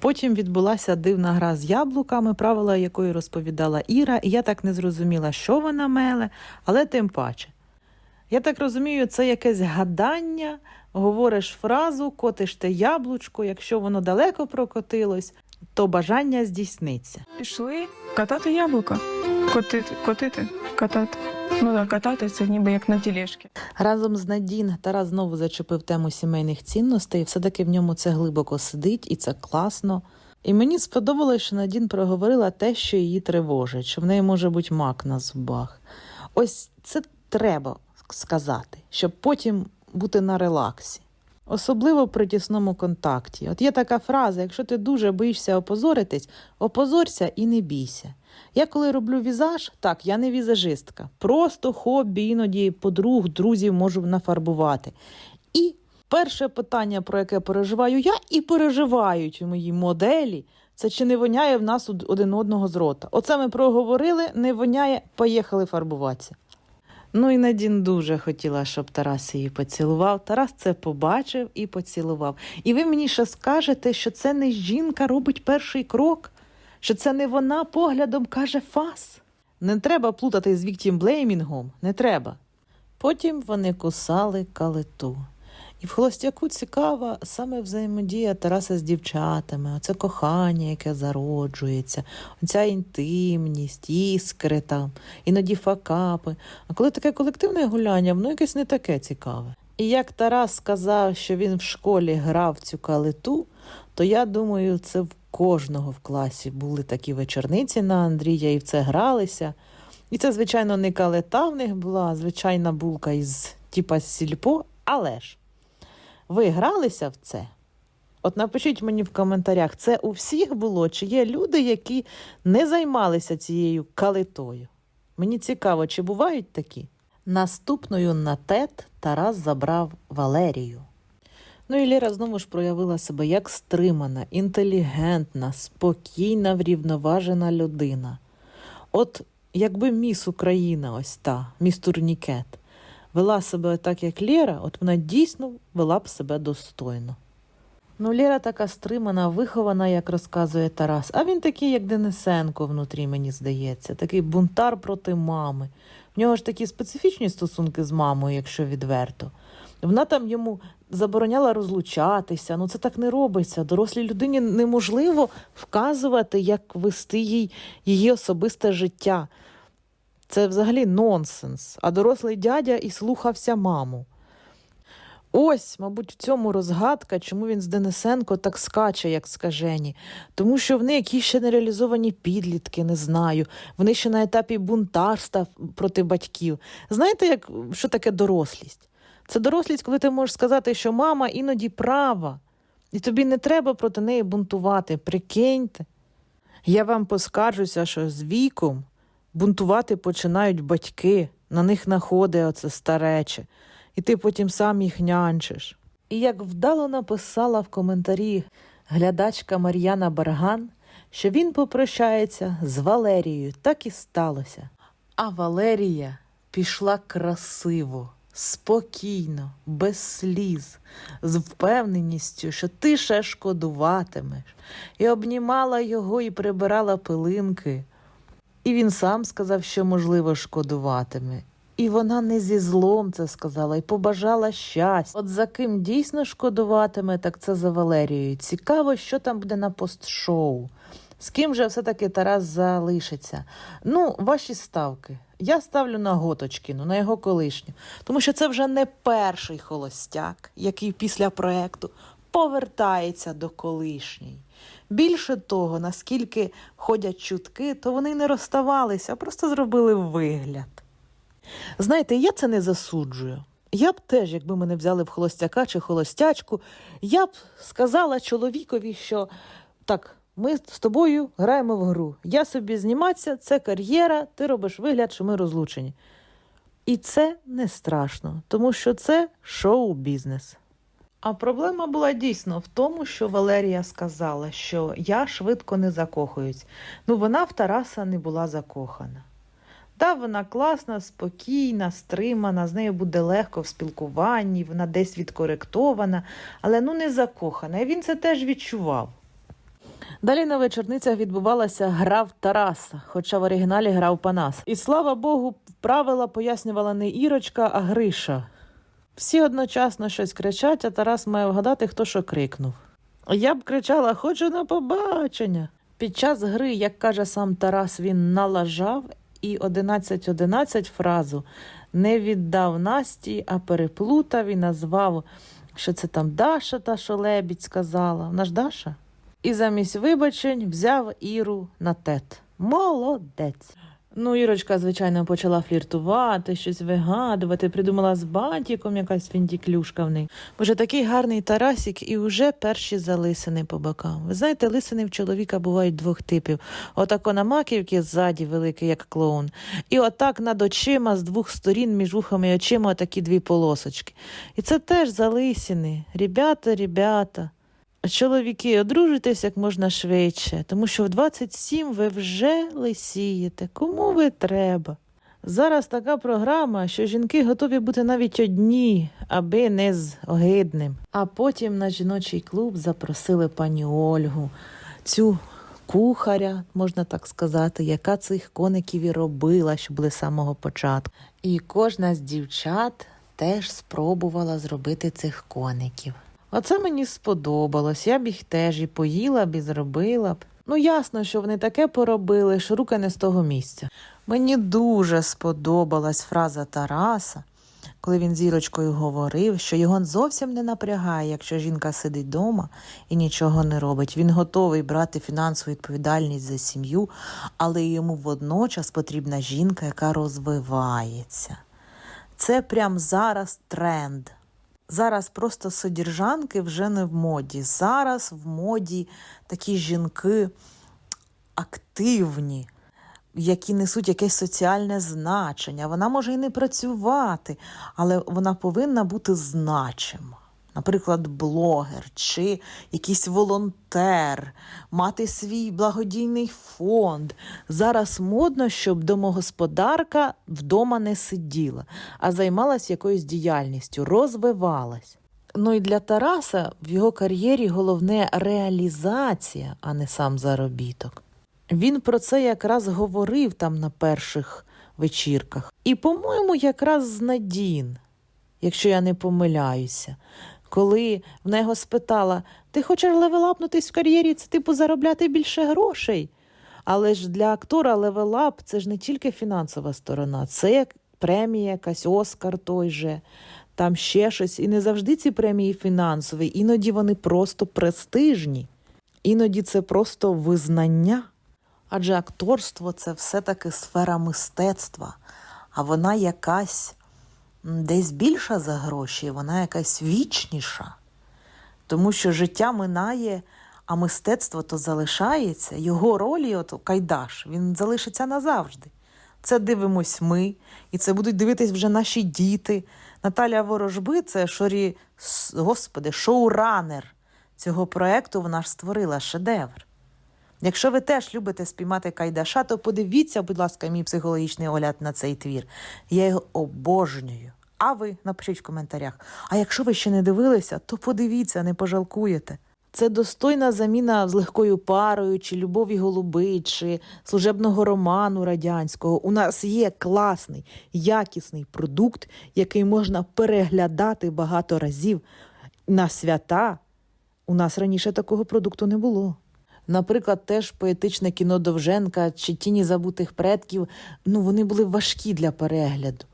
Потім відбулася дивна гра з яблуками, правила якої розповідала Іра, і я так не зрозуміла, що вона меле, але тим паче. Я так розумію, це якесь гадання, говориш фразу, котиш те яблучко, якщо воно далеко прокотилось, то бажання здійсниться. Пішли катати яблука. Котити, котити, катати. Ну так, катати це ніби як на тілешки. Разом з Надін Тарас знову зачепив тему сімейних цінностей. Все-таки в ньому це глибоко сидить і це класно. І мені сподобалось, що Надін проговорила те, що її тривожить, що в неї може бути мак на зубах. Ось це треба сказати, щоб потім бути на релаксі. Особливо при тісному контакті. От є така фраза: якщо ти дуже боїшся опозоритись, опозорся і не бійся. Я коли роблю візаж, так, я не візажистка. Просто хобі, іноді подруг, друзів можу нафарбувати. І перше питання, про яке переживаю я, і переживають мої моделі, це чи не воняє в нас один одного з рота. Оце ми проговорили, не воняє, поїхали фарбуватися. Ну і Надін дуже хотіла, щоб Тарас її поцілував. Тарас це побачив і поцілував. І ви мені ще скажете, що це не жінка робить перший крок, що це не вона поглядом каже фас. Не треба плутати з віктімблеймінгом, не треба. Потім вони кусали калиту. І в холостяку цікава саме взаємодія Тараса з дівчатами, оце кохання, яке зароджується, оця інтимність, іскри там, іноді факапи. А коли таке колективне гуляння, воно якесь не таке цікаве. І як Тарас сказав, що він в школі грав цю калиту, то я думаю, це в кожного в класі були такі вечорниці на Андрія і в це гралися. І це, звичайно, не калита в них була, звичайна булка із типа сільпо, але ж. Ви гралися в це? От напишіть мені в коментарях, це у всіх було, чи є люди, які не займалися цією калитою? Мені цікаво, чи бувають такі? Наступною на тет Тарас забрав Валерію. Ну і Ліра знову ж проявила себе як стримана, інтелігентна, спокійна, врівноважена людина. От якби міс Україна, ось та, міс Турнікет, вела себе так, як Лєра, от вона дійсно вела б себе достойно. Ну, Лєра така стримана, вихована, як розказує Тарас, а він такий, як Денисенко внутрі, мені здається, такий бунтар проти мами. В нього ж такі специфічні стосунки з мамою, якщо відверто. Вона там йому забороняла розлучатися. Ну це так не робиться. Дорослій людині неможливо вказувати, як вести їй її особисте життя. Це взагалі нонсенс. А дорослий дядя і слухався маму. Ось, мабуть, в цьому розгадка, чому він з Денисенко так скаче, як скажені. Тому що вони якісь ще не реалізовані підлітки, не знаю. Вони ще на етапі бунтарства проти батьків. Знаєте, як, що таке дорослість? Це дорослість, коли ти можеш сказати, що мама іноді права, і тобі не треба проти неї бунтувати. Прикиньте. Я вам поскаржуся, що з віком бунтувати починають батьки, на них находить оце старече, і ти потім сам їх нянчиш. І як вдало написала в коментарі глядачка Мар'яна Барган, що він попрощається з Валерією, так і сталося. А Валерія пішла красиво, спокійно, без сліз, з впевненістю, що ти ще шкодуватимеш, і обнімала його і прибирала пилинки. І він сам сказав, що, можливо, шкодуватиме. І вона не зі злом це сказала і побажала щастя. От за ким дійсно шкодуватиме, так це за Валерією. Цікаво, що там буде на постшоу. З ким же все-таки Тарас залишиться? Ну, ваші ставки. Я ставлю на Готочкіну, на його колишню, тому що це вже не перший холостяк, який після проекту повертається до колишньої. Більше того, наскільки ходять чутки, то вони не розставалися, а просто зробили вигляд. Знаєте, я це не засуджую. Я б теж, якби мене взяли в холостяка чи холостячку, я б сказала чоловікові, що так, ми з тобою граємо в гру. Я собі зніматися, це кар'єра, ти робиш вигляд, що ми розлучені. І це не страшно, тому що це шоу-бізнес. А проблема була дійсно в тому, що Валерія сказала, що я швидко не закохуюсь. Ну, вона в Тараса не була закохана. Та вона класна, спокійна, стримана, з нею буде легко в спілкуванні, вона десь відкоректована, але ну не закохана. І він це теж відчував. Далі на вечорницях відбувалася гра в Тараса, хоча в оригіналі грав Панас. І слава Богу, правила пояснювала не Ірочка, а Гриша. Всі одночасно щось кричать, а Тарас має вгадати, хто що крикнув. Я б кричала: Хочу на побачення. Під час гри, як каже сам Тарас, він налажав і 11.11 фразу не віддав Насті, а переплутав і назвав, що це там Даша, та що лебідь сказала. Вона ж Даша? І замість вибачень взяв Іру на тет. Молодець. Ну, Ірочка, звичайно, почала фліртувати, щось вигадувати, придумала з бантиком якась фіндіклюшка в неї. Боже, такий гарний Тарасік, і вже перші залисини по бокам. Ви знаєте, лисини в чоловіка бувають двох типів: отако на маківці ззаді, великий, як клоун, і отак над очима з двох сторін між вухами і очима такі дві полосочки. І це теж залисини. Ребята, ребята. Чоловіки, одружуйтесь як можна швидше, тому що в 27 ви вже лисієте. Кому ви треба? Зараз така програма, що жінки готові бути навіть одні, аби не з огидним. А потім на жіночий клуб запросили пані Ольгу, цю кухаря, можна так сказати, яка цих коників і робила, що були з самого початку. І кожна з дівчат теж спробувала зробити цих коників. Оце мені сподобалось. Я б їх теж і поїла б, і зробила б. Ну, ясно, що вони таке поробили, що рука не з того місця. Мені дуже сподобалась фраза Тараса, коли він з Ірочкою говорив, що його зовсім не напрягає, якщо жінка сидить вдома і нічого не робить. Він готовий брати фінансову відповідальність за сім'ю, але йому водночас потрібна жінка, яка розвивається. Це прям зараз тренд. Зараз просто содержанки вже не в моді. Зараз в моді такі жінки активні, які несуть якесь соціальне значення. Вона може і не працювати, але вона повинна бути значима. Наприклад, блогер чи якийсь волонтер, мати свій благодійний фонд. Зараз модно, щоб домогосподарка вдома не сиділа, а займалась якоюсь діяльністю, розвивалась. Ну і для Тараса в його кар'єрі головне реалізація, а не сам заробіток. Він про це якраз говорив там на перших вечірках. І, по-моєму, якраз з Надін, якщо я не помиляюся, коли в нього спитала: Ти хочеш левелапнутись в кар'єрі, це типу заробляти більше грошей? Але ж для актора левелап це ж не тільки фінансова сторона, це премія, якась Оскар той же, там ще щось. І не завжди ці премії фінансові, іноді вони просто престижні, іноді це просто визнання. Адже акторство це все-таки сфера мистецтва, а вона якась десь більша за гроші, вона якась вічніша. Тому що життя минає, а мистецтво то залишається. Його ролі, от Кайдаш, він залишиться назавжди. Це дивимось ми, і це будуть дивитись вже наші діти. Наталя Ворожби це шорі, господи, шоуранер цього проекту. Вона ж створила шедевр. Якщо ви теж любите спіймати Кайдаша, то подивіться, будь ласка, мій психологічний огляд на цей твір. Я його обожнюю. А ви напишіть в коментарях. А якщо ви ще не дивилися, то подивіться, не пожалкуєте. Це достойна заміна з легкою парою, чи любові голуби, чи служебного роману радянського. У нас є класний, якісний продукт, який можна переглядати багато разів на свята. У нас раніше такого продукту не було. Наприклад, теж поетичне кіно Довженка чи Тіні забутих предків, ну вони були важкі для перегляду.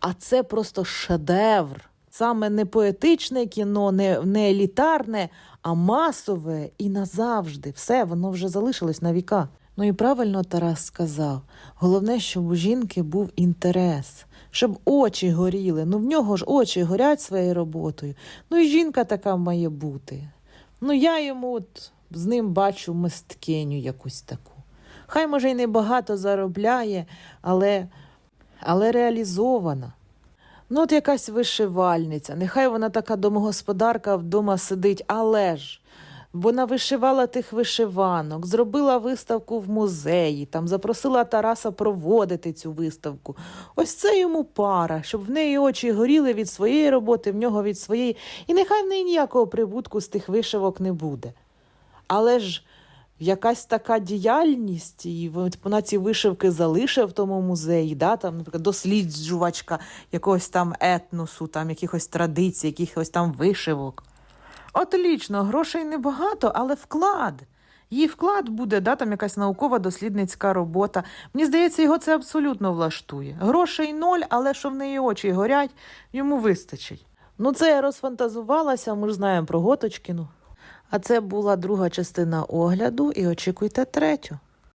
А це просто шедевр. Саме не поетичне кіно, не, не елітарне, а масове і назавжди. Все, воно вже залишилось на віка. Ну і правильно Тарас сказав: головне, щоб у жінки був інтерес, щоб очі горіли. Ну в нього ж очі горять своєю роботою. Ну і жінка така має бути. Ну я йому от з ним бачу мисткиню якусь таку. Хай, може, й не багато заробляє, але, але реалізована. Ну, от якась вишивальниця, нехай вона така домогосподарка вдома сидить, але ж вона вишивала тих вишиванок, зробила виставку в музеї, там запросила Тараса проводити цю виставку. Ось це йому пара, щоб в неї очі горіли від своєї роботи, в нього від своєї. І нехай в неї ніякого прибутку з тих вишивок не буде. Але ж якась така діяльність, і вона ці вишивки залишив в тому музеї, да, там, наприклад, досліджувачка якогось там етносу, там, якихось традицій, якихось там вишивок. Отлічно, грошей небагато, але вклад. Її вклад буде, да, там якась наукова дослідницька робота. Мені здається, його це абсолютно влаштує. Грошей ноль, але що в неї очі горять, йому вистачить. Ну, це я розфантазувалася, ми ж знаємо про Готочкіну. А це була друга частина огляду, і очікуйте третю.